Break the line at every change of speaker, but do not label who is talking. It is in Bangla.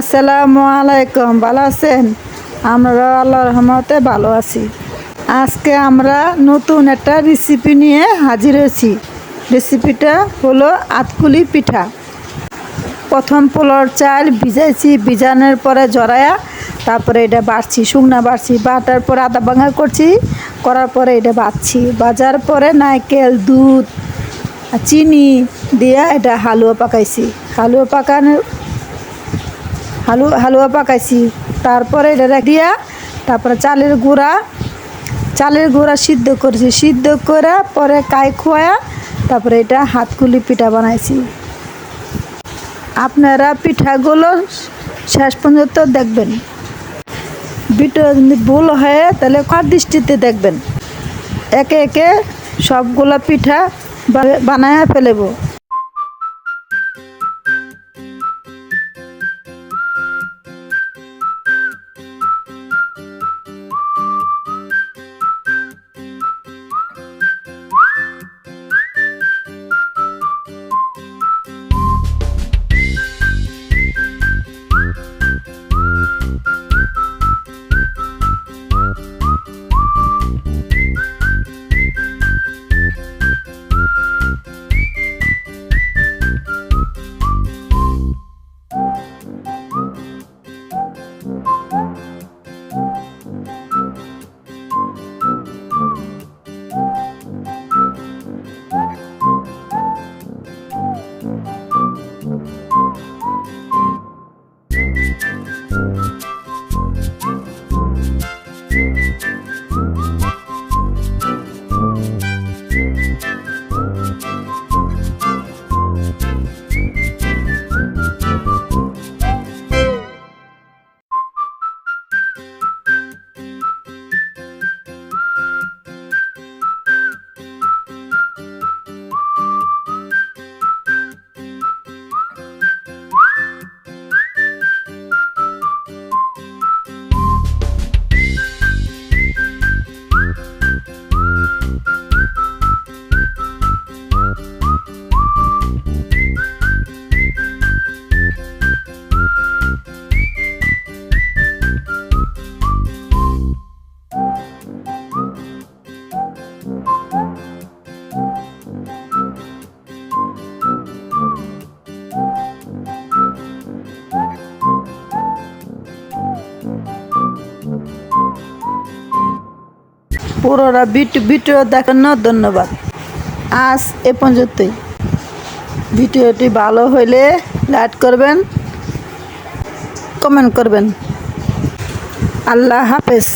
আসসালামু আলাইকুম, ভালো আছেন? আমরা আল্লাহ রহমতে ভালো আছি। আজকে আমরা নতুন একটা রেসিপি নিয়ে হাজির হয়েছি। রেসিপিটা হলো আতকুলি পিঠা। প্রথম পোলার চাল ভিজাইছি, ভিজানোর পরে জড়ায়া, তারপরে এটা বাড়ছি, শুকনা বাড়ছি, বাটার পরে আদা ভাঙা করছি, করার পরে এটা বাছছি বাজার পরে নারকেল, দুধ চিনি দিয়ে এটা হালুয়া পাকাইছি। হালুয়া পাকানোর হালুয়া হালুয়া পাকাইছি। তারপরে এটা দিয়া তারপরে চালের গুঁড়া চালের গুঁড়া সিদ্ধ করেছি। সিদ্ধ করে পরে কাই খোয়া তারপরে এটা হাতকুলি পিঠা বানাইছি। আপনারা পিঠাগুলো শেষ পর্যন্ত দেখবেন। পিঠা যদি ভুল হয় তাহলে কার দৃষ্টিতে দেখবেন। একে একে সবগুলো পিঠা বানায় ফেলেব। পুরোটা ভিডিও না ধন্যবাদ। আজ এ পর্যন্তই। ভিডিওটি ভালো হইলে লাইক করবেন, কমেন্ট করবেন। আল্লাহ হাফেজ।